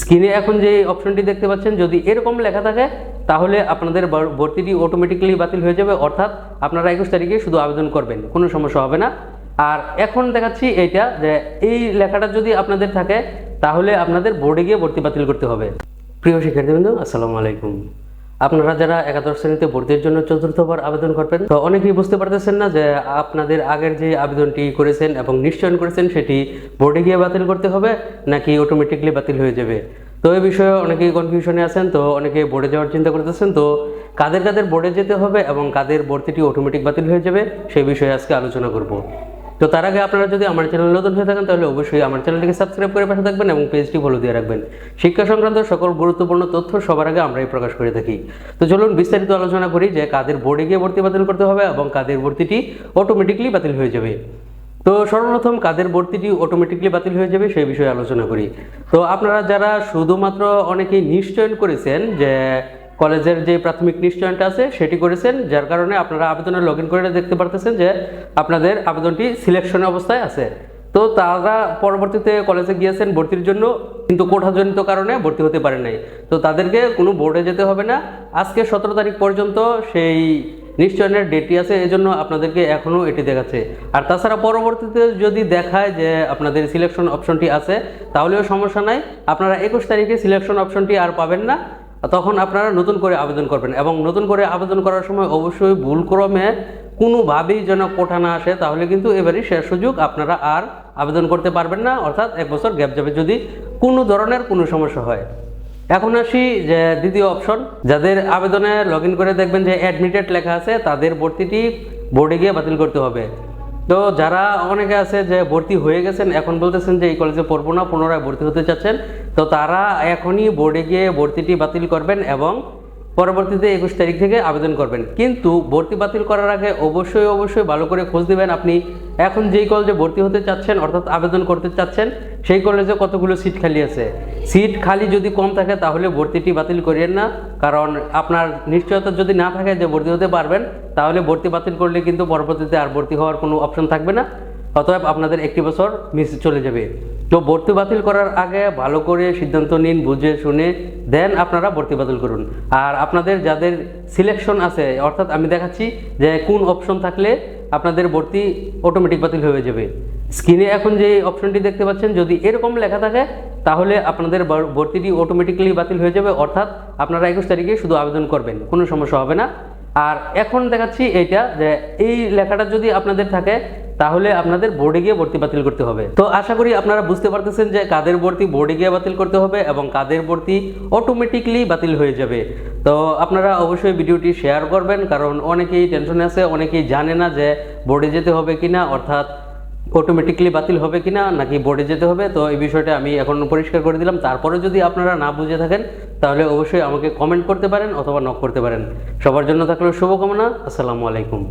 স্ক্রিনে এখন যে অপশনটি দেখতে পাচ্ছেন, যদি এরকম লেখা থাকে, তাহলে আপনাদের ভর্তিটি অটোমেটিক্যালি বাতিল হয়ে যাবে। অর্থাৎ আপনারা একুশ তারিখে শুধু আবেদন করবেন, কোনো সমস্যা হবে না। আর এখন দেখাচ্ছি এইটা, যে এই লেখাটা যদি আপনাদের থাকে, তাহলে আপনাদের বোর্ডে গিয়ে ভর্তি বাতিল করতে হবে। প্রিয় শিক্ষার্থীবৃন্দ, আসসালামু আলাইকুম। আপনারা যারা একাদশ শ্রেণীতে ভর্তির জন্য চতুর্থবার আবেদন করবেন, তো অনেকেই বুঝতে পারতেছেন না যে আপনাদের আগের যে আবেদনটি করেছেন এবং নিশ্চয়ন করেছেন, সেটি বোর্ডে গিয়ে বাতিল করতে হবে নাকি অটোমেটিকলি বাতিল হয়ে যাবে? তো এই বিষয়ে অনেকেই কনফিউশনে আছেন, তো অনেকে বোর্ডে যাওয়ার চিন্তা করতেছেন, তো কাদের কাদের বোর্ডে যেতে হবে এবং কাদের ভর্তিটি অটোমেটিক বাতিল হয়ে যাবে সেই বিষয়ে আজকে আলোচনা করব। তো তার আগে আপনারা যদি আমার চ্যানেল নতুন হয়ে থাকেন, তাহলে অবশ্যই আমার চ্যানেলটিকে সাবস্ক্রাইব করে পাশে থাকবেন এবং পেজটি ফলো দিয়ে রাখবেন। শিক্ষা সংক্রান্ত সকল গুরুত্বপূর্ণ তথ্য সবার আগে আমরাই প্রকাশ করে থাকি। তো চলুন বিস্তারিত আলোচনা করি যে কাদের বোর্ডে গিয়ে ভর্তি বাতিল করতে হবে এবং কাদের ভর্তিটি অটোমেটিকলি বাতিল হয়ে যাবে। তো সর্বপ্রথম কাদের ভর্তিটি অটোমেটিকলি বাতিল হয়ে যাবে সেই বিষয়ে আলোচনা করি। তো আপনারা যারা শুধুমাত্র অনেকেই নিশ্চয়ন করেছেন যে কলেজের যে প্রাথমিক নিশ্চয়নটা আছে, সেটি করেছেন, যার কারণে আপনারা আবেদনে লগ ইন করে দেখতে পারতেছেন যে আপনাদের আবেদনটি সিলেকশন অবস্থায় আছে। তো তারা পরবর্তীতে কলেজে গিয়েছেন ভর্তির জন্য, কিন্তু কোঠাজনিত কারণে ভর্তি হতে পারে নাই। তো তাদেরকে কোনো বোর্ডে যেতে হবে না। আজকে সতেরো তারিখ পর্যন্ত সেই নিশ্চয়নের ডেটটি আছে এই জন্য আপনাদেরকে এখনও এটি দেখাচ্ছে। আর তাছাড়া পরবর্তীতে যদি দেখায় যে আপনাদের সিলেকশন অপশনটি আছে, তাহলেও সমস্যা নাই। আপনারা একুশ তারিখে সিলেকশন অপশনটি আর পাবেন না। তখন আপনারা নতুন করে আবেদন করবেন এবং নতুন করে আবেদন করার সময় অবশ্যই ভুলক্রমে কোনোভাবেই যেন কোঠা না আসে, তাহলে কিন্তু এবারই শেষ সুযোগ আপনারা আর আবেদন করতে পারবেন না, অর্থাৎ এক বছর গ্যাপ যাবে যদি কোনো ধরনের কোনো সমস্যা হয়। এখন আসি যে দ্বিতীয় অপশন, যাদের আবেদনে লগ করে দেখবেন যে অ্যাডমিটেড লেখা আছে, তাদের ভর্তিটি বোর্ডে গিয়ে বাতিল করতে হবে। তো যারা অনেকে আছে যে ভর্তি হয়ে গেছেন, এখন বলতেছেন যে এই কলেজে পড়ব না, পুনরায় ভর্তি হতে চাচ্ছেন, তো তারা এখনই বোর্ডে গিয়ে ভর্তিটি বাতিল করবেন এবং পরবর্তীতে একুশ তারিখ থেকে আবেদন করবেন। কিন্তু ভর্তি বাতিল করার আগে অবশ্যই অবশ্যই ভালো করে খোঁজ দেবেন আপনি। এখন যেই কলেজে ভর্তি হতে চাচ্ছেন, অর্থাৎ আবেদন করতে চাচ্ছেন, সেই কলেজে কতগুলো সিট খালি আছে? সিট খালি যদি কম থাকে, তাহলে ভর্তিটি বাতিল করিয়েন না। কারণ আপনার নিশ্চয়তা যদি না থাকে যে ভর্তি হতে পারবেন, তাহলে ভর্তি বাতিল করলে কিন্তু পরবর্তীতে আর ভর্তি হওয়ার কোনো অপশন থাকবে না। অতএব আপনাদের একটি বছর মিস চলে যাবে। তো ভর্তি বাতিল করার আগে ভালো করে সিদ্ধান্ত নিন, বুঝে শুনে দেন আপনারা ভর্তি বাতিল করুন। আর আপনাদের যাদের সিলেকশন আছে, অর্থাৎ আমি দেখাচ্ছি যে কোন অপশন থাকলে আপনাদের ভর্তি অটোমেটিক বাতিল হয়ে যাবে। স্ক্রিনে এখন যে অপশনটি দেখতে পাচ্ছেন, যদি এরকম লেখা থাকে, তাহলে আপনাদের ভর্তিটি অটোমেটিক্যালি বাতিল হয়ে যাবে। অর্থাৎ আপনারা একুশ তারিখে শুধু আবেদন করবেন, কোনো সমস্যা হবে না। আর এখন দেখাচ্ছি এইটা, যে এই লেখাটা যদি আপনাদের থাকে তাহলে আপনাদের বোর্ডে গিয়ে ভর্তি বাতিল করতে হবে। তো আশা করি আপনারা বুঝতে পারতেছেন যে কাদের ভর্তি বোর্ডে গিয়ে বাতিল করতে হবে এবং কাদের ভর্তি অটোমেটিকলি বাতিল হয়ে যাবে। তো আপনারা অবশ্যই ভিডিওটি শেয়ার করবেন, কারণ অনেকেই টেনশনে আছে, অনেকেই জানে না যে বোর্ডে যেতে হবে কিনা, অর্থাৎ অটোমেটিকলি বাতিল হবে কিনা, নাকি বোর্ডে যেতে হবে। তো এই বিষয়টা আমি এখন পরিষ্কার করে দিলাম। তারপরে যদি আপনারা না বুঝে থাকেন, তাহলে অবশ্যই আমাকে কমেন্ট করতে পারেন অথবা নক করতে পারেন। সবার জন্য থাকলে শুভকামনা, আসসালামু আলাইকুম।